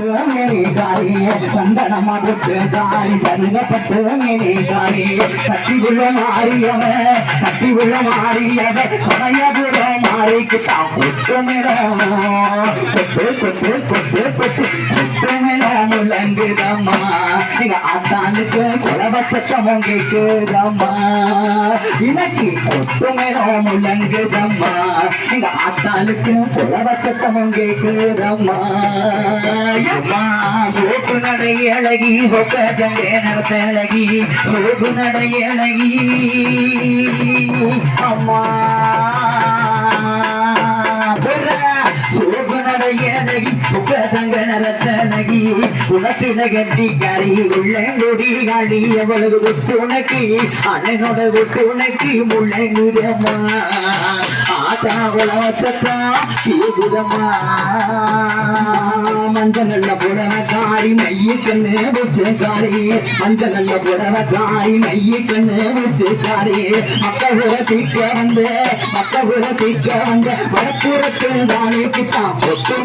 மேனி காரி சந்தனமா தொட்டு காரி சருகப்பட்டு மேனி காரி சட்டி உள்ள மாறியவ சட்டி உள்ள மாறியவ சமயபுர மாறிக்கிட்டான் கொட்டுமிடம் கொட்டு கொட்டு கொட்டு கொட்டு கொட்டுமிடம் முழங்குதம்மா எங்க ஆத்தானுக்கு குலவச்சக்கமும் கேக்குதம்மா இன்னைக்கு கொட்டுமிடம் முழங்குதம்மா எங்க ஆத்தானுக்கு குலவச்சக்கமும் கேக்குதம்மா அம்மா சோப்பு நடை அழகி சொக்கே நடத்த அழகி சோப்பு நடை அழகி. அம்மா அழகி சொக்க தங்க நடத்த அழகி கட்டி கறி உள்ளங்குடி காடி எவ்வளவு விட்டு அண்ணனோட விட்டு முள்ளங்குதமா ஆத்தா உலவச்சத்தா கேக்குதம்மா மஞ்சள் நல்ல புடவக்காரி மைய கண்ணு வச்சுக்காரி மஞ்சள் நல்ல புடவக்காரி மைய கண்ணு வச்சுக்காரி மக்கள் தீக்க வந்து மக்கள் தீக்க வந்து வடப்புறத்து தானே கிட்டான் பொட்டு